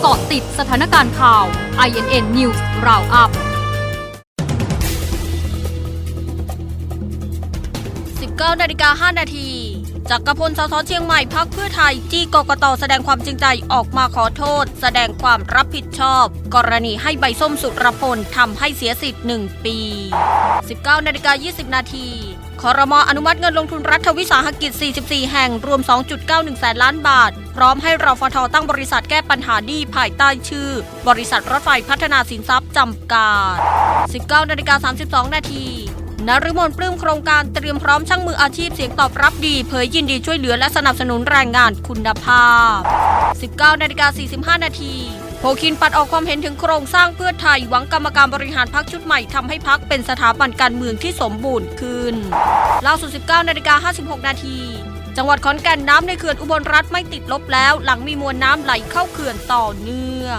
เกาะติดสถานการณ์ข่าว INN News Roundup 19นาฬิกา5นาที จากกรพลสสเชียงใหม่พักเพื่อไทยจี้กกตแสดงความจริงใจออกมาขอโทษ แสดงความรับผิดชอบ กรณีให้ใบส้มสุรพลทำให้เสียสิทธิ์ 1 ปี 19นาฬิกา20 นาทีคอรมออนุมัติเงินลงทุนรัฐวิสาหกิจ 44 แห่ง รวม 2.91 แสนล้านบาท พร้อมให้รฟทตั้งบริษัทแก้ปัญหาหนี้ภายใต้ชื่อ บริษัทรถไฟพัฒนาสินทรัพย์จำกัด19นาฬิกา32 นาที นฤมลปลื้มโครงการเตรียมพร้อมช่างมืออาชีพเสียงตอบรับดี เผยยินดีช่วยเหลือและสนับสนุนแรงงานคุณภาพ 19นาฬิกา45 นาทีโพคินปัดออกความเห็นถึงโครงสร้างเพื่อไทยหวังกรรมการบริหารพักชุดใหม่ทำให้พักเป็นสถาบันการเมืองที่สมบูรณ์ขึ้นล่าสุด 19นาฬิกา56 นาทีจังหวัดขอนแก่นน้ำในเขื่อนอุบลรัฐไม่ติดลบแล้ว หลังมีมวลน้ำไหลเข้าเขื่อนต่อเนื่อง